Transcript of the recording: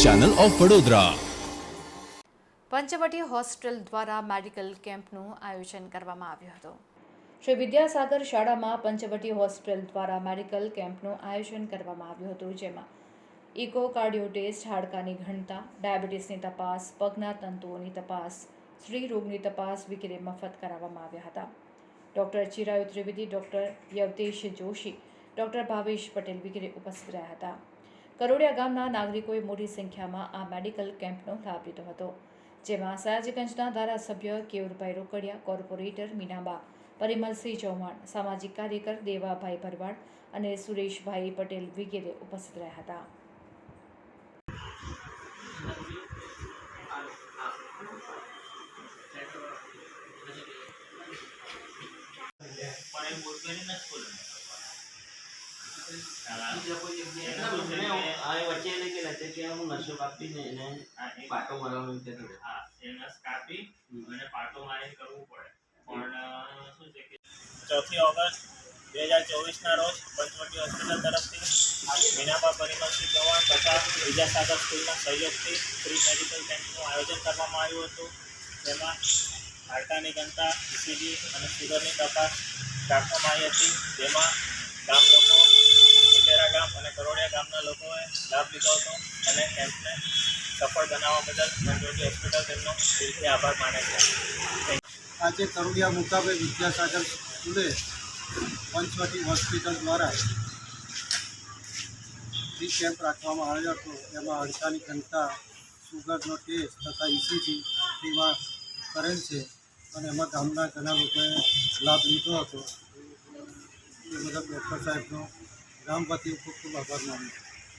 Channel of Vadodara Panchvati hostel દ્વારા medical કેમ્પનું આયોજન કરવામાં આવ્યું હતું. શ્રી વિદ્યાસાગર શાળામાં પંચવટી હોસ્ટેલ દ્વારા મેડિકલ કેમ્પનું આયોજન કરવામાં આવ્યું હતું જેમાં ઇકો કાર્ડિયો ટેસ્ટ હાડકાની ઘનતા ડાયાબિટીસની તપાસ પગના તંતુઓની તપાસ સ્ત્રી રોગની તપાસ વગેરે મફત કરાવવામાં આવ્યા હતા. Doctor Chirayu Trivedi doctor Yavatesh Joshi doctor Bhavesh Patel વગેરે ઉપસ્થિત રહ્યા હતા. કરોડિયા ગામના નાગરિકોએ મોટી સંખ્યામાં આ મેડિકલ કેમ્પનો લાભ લીધો હતો, જેમાં સયાજીગંજના ધારાસભ્ય કેયુરભાઈ રોકડિયા, કોર્પોરેટર મીનાબા, પરિમલસિંહ ચૌહાણ, સામાજિક કાર્યકર દેવાભાઈ ભરવાડ અને સુરેશભાઈ પટેલ વગેરે ઉપસ્થિત રહ્યા હતા. તરફથી મીનાબા પરિમલસિંહ ચૌહાણ તથા વિદ્યાસાગર સ્કૂલના સહયોગથી ફ્રી મેડિકલ કેમ્પનું આયોજન કરવામાં આવ્યું હતું. જેમાં હાડકાની ઘનતા ઇસીજી અને સુગરની તપાસ રાખવામાં આવી હતી. જેમાં ગામ લોકો, ઉમેરા ગામ અને કરોડિયા ગામના લોકોએ લાભ લીધો હતો અને કેમ્પને સફળ બનાવવા બદલ મંજોટી હોસ્પિટલ તેમનો દિલથી આભાર માને છે. આજે કરોડિયા મુકાબે વિદ્યાસાગર સ્કૂલે પંચવટી હોસ્પિટલ દ્વારા ફ્રી કેમ્પ રાખવામાં આવ્યો હતો. એમાં અડતાલીસ ઘનતા સુગરનો ટેસ્ટ તથા ઇસીજી ફ્રીમાં કરેલ છે અને એમાં ગામના ઘણા લોકોએ લાભ લીધો હતો. એ બધા ડૉક્ટર સાહેબનો ગામ ખૂબ ખૂબ આભાર માનું છું.